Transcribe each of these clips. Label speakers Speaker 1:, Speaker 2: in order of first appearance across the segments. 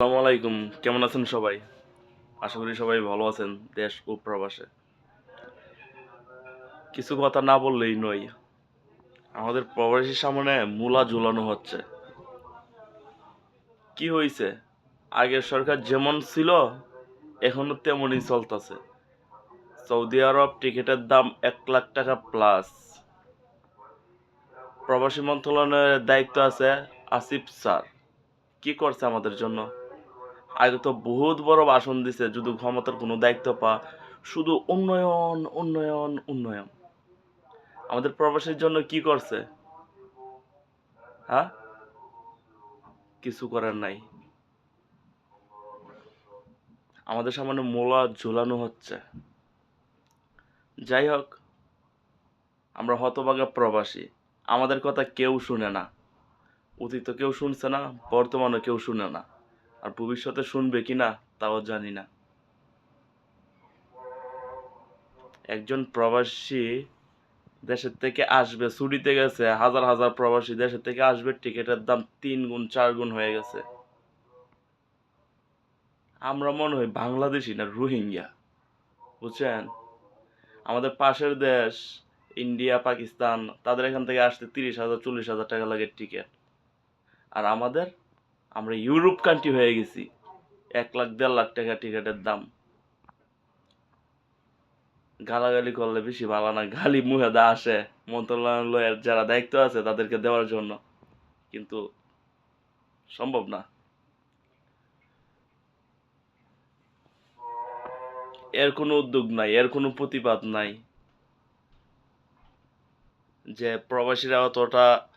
Speaker 1: আসসালামু আলাইকুম, কেমন আছেন সবাই? আশা করি সবাই ভালো আছেন দেশ ও প্রবাসে। কিছু কথা না বললেই নয়, আমাদের প্রবাসীর সামনে মূলা ঝুলানো হচ্ছে। কি হয়েছে? আগের সরকার যেমন ছিল, এখনও তেমনই চলতেছে। সৌদি আরব টিকিটের দাম এক লাখ টাকা প্লাস প্রবাসী মন্ত্রণালয়ের দায়িত্ব আছে আসিফ স্যার। কি করছে আমাদের জন্য? আগে তো বহুত বড় ভাষণ দিছে, যদি ক্ষমতার কোনো দায়িত্ব পা, শুধু উন্নয়ন উন্নয়ন উন্নয়ন। আমাদের প্রবাসীর জন্য কি করছে? হ্যাঁ? কিছু করার নাই। আমাদের সামনে মোলা ঝোলানো হচ্ছে। যাই হোক, আমরা হতভাগা প্রবাসী। আমাদের কথা কেউ শুনে না। অতীত কেউ শুনছে না বর্তমানে কেউ শুনে না। আর ভবিষ্যতে শুনবে কি না, তাও জানি না। একজন প্রবাসী দেশের থেকে আসবে, ছুটিতে গেছে, হাজার হাজার প্রবাসী দেশের থেকে আসবে, টিকিটের দাম তিন গুণ, চার গুণ হয়ে গেছে। আমরা মনে হয় বাংলাদেশি না, রোহিঙ্গা, বুঝছেন? আমাদের পাশের দেশ, ইন্ডিয়া, পাকিস্তান, তাদের এখান থেকে আসতে তিরিশ হাজার, চল্লিশ হাজার টাকা লাগে টিকিট। আর আমাদের আমরা ইউরোপ কান্ট্রি হয়ে গেছি। এক লাখ, দেড় লাখ টাকা টিকিটের দাম। গালাগালি করলে বেশি ভালো না, গালি মুহে দা আসে। মন্ত্রণালয়ের যারা দায়িত্ব আছে তাদেরকে দেওয়ার জন্য। কিন্তু সম্ভব না। এর কোনো উদ্যোগ নাই, এর কোনো প্রতিবাদ নাই। যে প্রবাসীরা অতটা,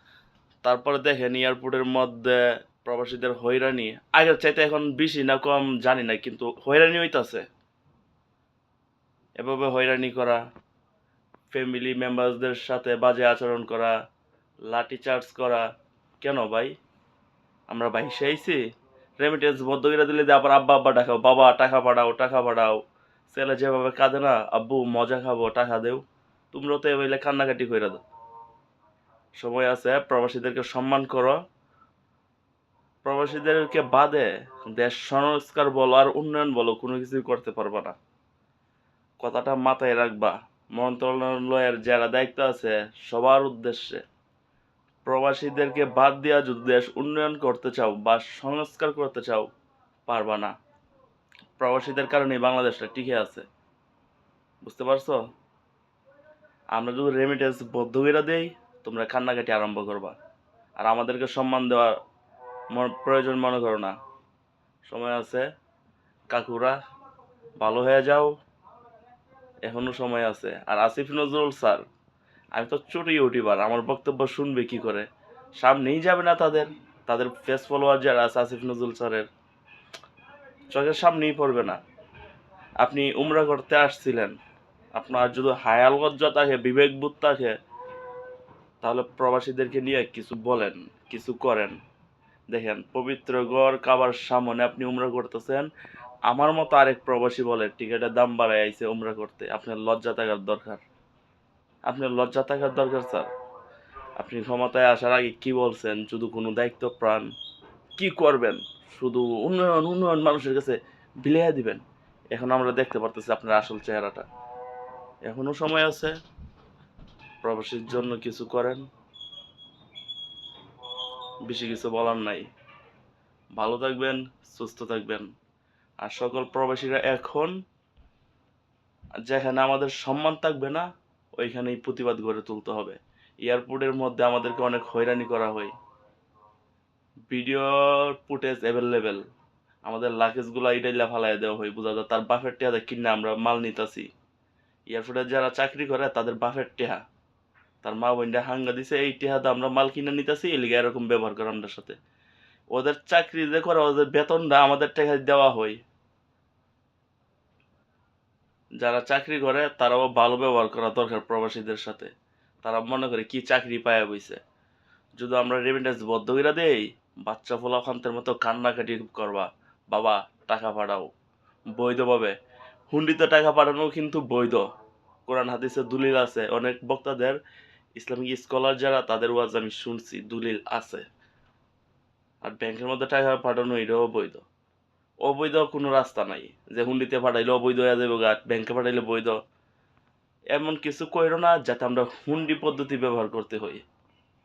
Speaker 1: তারপরে দেখেন এয়ারপোর্টের মধ্যে প্রবাসীদের হয়রানি। আগের চাইতে এখন বেশি না কম জানি না, কিন্তু হয়রানি হইতাছে। এভাবে হয়রানি করা ফ্যামিলি মেম্বারসদের সাথে বাজে আচরণ করা, লাঠি চার্জ করা, কেন ভাই? আমরা ভাই আইছি। রেমিটেন্স বদ্ধ করে দিলে যে আবার আব্বা আব্বা টাকাও বাবা টাকা পাঠাও টাকা পাঠাও। ছেলে যেভাবে কাঁদে না, আব্বু মজা খাব, টাকা দেও। তোমরাও তো এভাবে কান্নাকাটি করে দাও। সময় আছে, প্রবাসীদেরকে সম্মান করো। প্রবাসীদেরকে বাদে দেশ সংস্কার বলো আর উন্নয়ন বলো, কোনো কিছুই করতে পারবে না। কথাটা মাথায় রাখবা। মন্ত্রণালয়ের যারা দায়িত্ব আছে, সবার উদ্দেশ্যে প্রবাসীদেরকে বাদ দিয়া যদি দেশ উন্নয়ন করতে চাও বা সংস্কার করতে চাও, পারবা না। প্রবাসীদের কারণে বাংলাদেশটা টিকে আছে। বুঝতে পারছ? আমরা যদি রেমিটেন্স বদ্ধ করে দেই, তোমরা কান্নাকাটি আরম্ভ করবা। আর আমাদেরকে সম্মান দেওয়া প্রয়োজন মনে করো না। সময় আছে। কাকুরা, ভালো হয়ে যাও। এখনও সময় আছে। আর আসিফ নজরুল স্যার, আমি তো চটি উঠিবার। আমার বক্তব্য শুনবে কি করে? সামনেই যাবে না তাদের। তাদের ফেস ফলোয়ার যারা আছে, আসিফ নজরুল স্যারের, চোখের সামনেই পড়বে না। আপনি উমরা করতে আসছিলেন। আপনার যদি হায়াল লজ্জা থাকে বিবেকবোধ থাকে, তাহলে প্রবাসীদেরকে নিয়ে কিছু বলেন, কিছু করেন। দেখেন, পবিত্র গড় কাবার সামনে আপনি উমরা করতেছেন। আমার মতো আরেক প্রবাসী বলে টিকিটের দাম বাড়ায় আইছে উমরা করতে। আপনার লজ্জা থাকার দরকার। আপনার লজ্জা থাকার দরকার, স্যার। আপনি ক্ষমতায় আসার আগে কি বলছেন? শুধু কোনো দায়িত্ব প্রাণ। কি করবেন? শুধু উন্নয়ন উন্নয়ন মানুষের কাছে বিলিয়ে দিবেন। এখন আমরা দেখতে পারতেছি আপনার আসল চেহারাটা। এখনও সময় আছে। প্রবাসীর জন্য কিছু করেন। বেশি কিছু বলার নাই। ভালো থাকবেন, সুস্থ থাকবেন। আর সকল প্রবাসীরা এখন যেখানে আমাদের সম্মান থাকবে না, ওইখানেই প্রতিবাদ গড়ে তুলতে হবে। এয়ারপোর্টের মধ্যে আমাদেরকে অনেক হয়রানি করা হয়। ভিডিও ফুটেজ অ্যাভেলেবেল আমাদের লাকেজগুলো ইডাইলা ফালাই দেওয়া হয়, বোঝা যায় তার বাফের টেহা কিনে আমরা মাল নিতাছি। এয়ারপোর্টে যারা চাকরি করে তাদের বাফের টেহা তার মা বোনটা হাঙ্গা দিছে এই টেহাতে আমরা মাল কিনে নিতেছি, এই লিগে এরকম ব্যবহার করে আমাদের সাথে। ওদের চাকরি যে করে, ওদের বেতনটা আমাদের টাকা দেওয়া হয়। যারা চাকরি করে, তারাও ভালো ব্যবহার করা দরকার প্রবাসীদের সাথে। তারা মনে করে কি চাকরি পায়া বইছে যদি আমরা রেমিটেন্স বদ্ধ করে দেই, বাচ্চা ফোলাখান্তের মতো কান্নাকাটি করবা, বাবা, টাকা পাঠাও। বৈধ বৈধভাবে হুন্ডিতে টাকা পাঠানো কিন্তু বৈধ। কোরআন, হাদিসে দলিল আছে। অনেক বক্তাদের ইসলামিক স্কলার যারা, তাদের ওয়াজ আমি শুনছি, দলিল আছে। আর ব্যাংকের মধ্যে টাকা পাঠানো এটাও বৈধ অবৈধ কোনো রাস্তা নাই। যে হুন্ডিতে পাঠাইলে অবৈধ হয়ে যাবে গা, ব্যাংকে পাঠাইলে বৈধ। এমন কিছু কইরো না, যাতে আমরা হুন্ডি পদ্ধতি ব্যবহার করতে হই।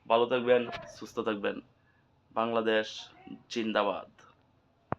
Speaker 1: ভালো থাকবেন, সুস্থ থাকবেন। বাংলাদেশ, জিন্দাবাদ।